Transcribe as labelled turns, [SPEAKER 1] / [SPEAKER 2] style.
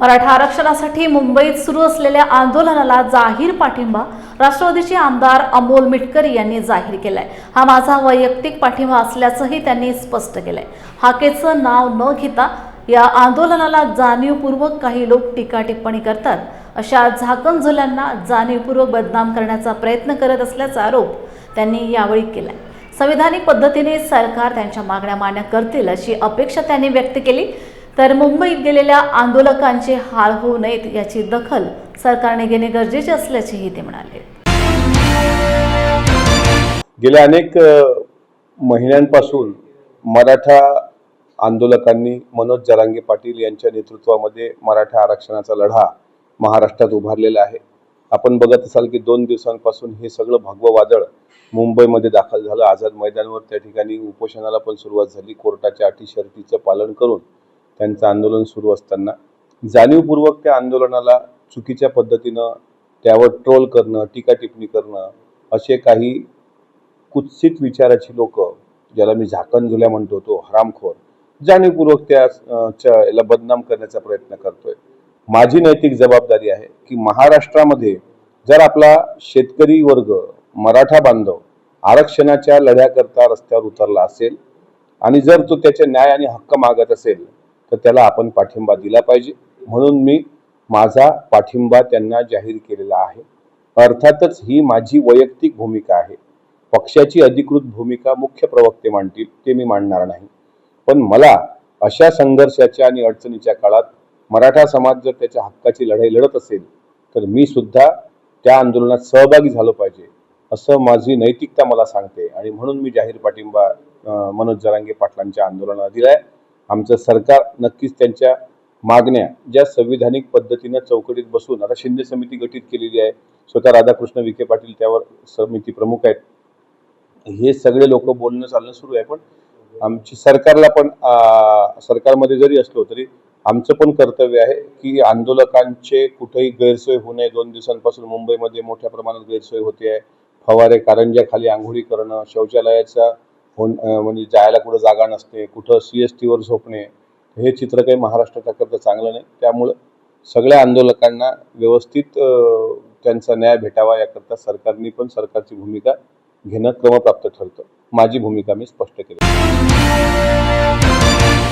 [SPEAKER 1] मराठा आरक्षणासाठी मुंबईत सुरू असलेल्या आंदोलनाला जाहीर पाठिंबा राष्ट्रवादीचे आमदार अमोल मिटकरी यांनी जाहीर केलाय. हा माझा वैयक्तिक पाठिंबा असल्याचंही त्यांनी स्पष्ट केलंय. हाकेचं नाव न घेता या आंदोलनाला जाणीवपूर्वक काही लोक टीका टिप्पणी करतात. अशा झाकणझुल्यांना जाणीवपूर्वक बदनाम करण्याचा प्रयत्न करत असल्याचा आरोप त्यांनी यावेळी केलाय. संविधानिक पद्धतीने सरकार त्यांच्या मागण्या मान्य करतील अशी अपेक्षा त्यांनी व्यक्त केली. तर मुंबईत गेलेल्या आंदोलकांचे हाल होऊ नयेत याची दखल सरकारने घेणे गरजेचे असल्याचेही ते म्हणाले.
[SPEAKER 2] गेल्या अनेक महिन्यांपासून मराठा आंदोलकांनी मनोज जरांगे पाटील यांच्या नेतृत्वामध्ये मराठा आरक्षणाचा लढा महाराष्ट्रात उभारलेला आहे. आपण बघत असाल की दोन दिवसांपासून हे सगळं भगवं वादळ मुंबईमध्ये दाखल झालं. आझाद मैदानावर त्या ठिकाणी उपोषणाला पण सुरुवात झाली. कोर्टाच्या अटी शर्तीचं पालन करून त्यांचं आंदोलन सुरू असताना जाणीवपूर्वक त्या आंदोलनाला चुकीच्या पद्धतीनं त्यावर ट्रोल करणं टीका टिप्पणी करणं असे काही कुत्सित विचाराची लोक ज्याला मी झाकण झुल्या म्हणतो तो हरामखोर जाणीवपूर्वक त्या च्या याला बदनाम करण्याचा प्रयत्न करतोय. माझी नैतिक जबाबदारी आहे की महाराष्ट्रामध्ये जर आपला शेतकरी वर्ग मराठा बांधव आरक्षणाच्या लढ्याकरता रस्त्यावर उतरला असेल आणि जर तो त्याचे न्याय आणि हक्क मागत असेल तर त्याला आपण पाठिंबा दिला पाहिजे. म्हणून मी माझा पाठिंबा त्यांना जाहीर केलेला आहे. अर्थातच ही माझी वैयक्तिक भूमिका आहे. पक्षाची अधिकृत भूमिका मुख्य प्रवक्ते मांडतील ते मी मांडणार नाही. पण मला अशा संघर्षाच्या आणि अडचणीच्या काळात मराठा समाज जर त्याच्या हक्काची लढाई लढत असेल तर मी सुद्धा त्या आंदोलनात सहभागी झालो पाहिजे असं माझी नैतिकता मला सांगते. आणि म्हणून मी जाहीर पाठिंबा मनोज जरांगे पाटलांच्या आंदोलनाला दिलाय. आमचं सरकार नक्कीच त्यांच्या मागण्या ज्या संविधानिक पद्धतीनं चौकटीत बसून आता शिंदे समिती गठीत केलेली आहे स्वतः राधाकृष्ण विखे पाटील त्यावर समिती प्रमुख आहेत. हे सगळे लोक बोलणं चालणं सुरू आहे पण आमची सरकारला पण सरकारमध्ये जरी असलो तरी आमचं पण कर्तव्य आहे की आंदोलकांचे कुठेही गैरसोय होऊ नये. दोन दिवसांपासून मुंबईमध्ये मोठ्या प्रमाणात गैरसोय होते आहे. फवारे कारंज्याखाली आंघोळी करणं शौचालयाचा होण म्हणजे जायला कुठं जागा नसते कुठं सी एस टीवर झोपणे हे चित्र काही महाराष्ट्राच्या करता चांगलं नाही. त्यामुळं सगळ्या आंदोलकांना व्यवस्थित त्यांचा न्याय भेटावा याकरता सरकारने पण सरकारची भूमिका घेणं क्रमप्राप्त ठरतं. माझी भूमिका मी स्पष्ट केली.